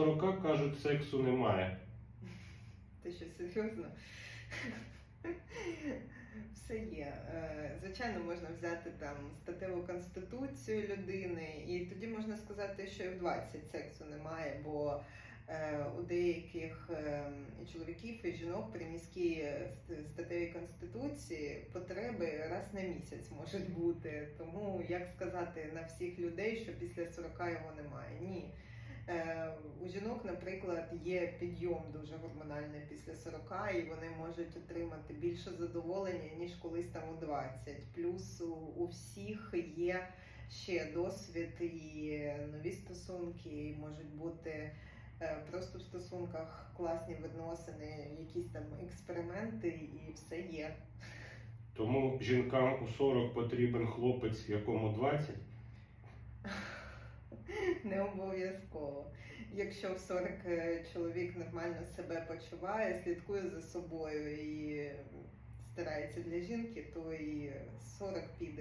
40 кажуть, сексу немає. Ти що серйозно? Все є. Е, Звичайно, можна взяти там статеву конституцію людини, і тоді можна сказати, що і в 20 сексу немає, бо е, у деяких е, і чоловіків і жінок при міській ст- статевій конституції потреби раз на місяць можуть бути. Тому як сказати на всіх людей, що після 40 його немає? Ні. Наприклад, є підйом дуже гормональний після 40, і вони можуть отримати більше задоволення, ніж колись там у 20. Плюс у, у всіх є ще досвід і нові стосунки, і можуть бути е, просто в стосунках класні відносини, якісь там експерименти, і все є. Тому жінкам у 40 потрібен хлопець, якому 20. Не обов'язково. Якщо в 40 е, чоловік нормально себе почуває, слідкує за собою і старається для жінки, то і 40 піде.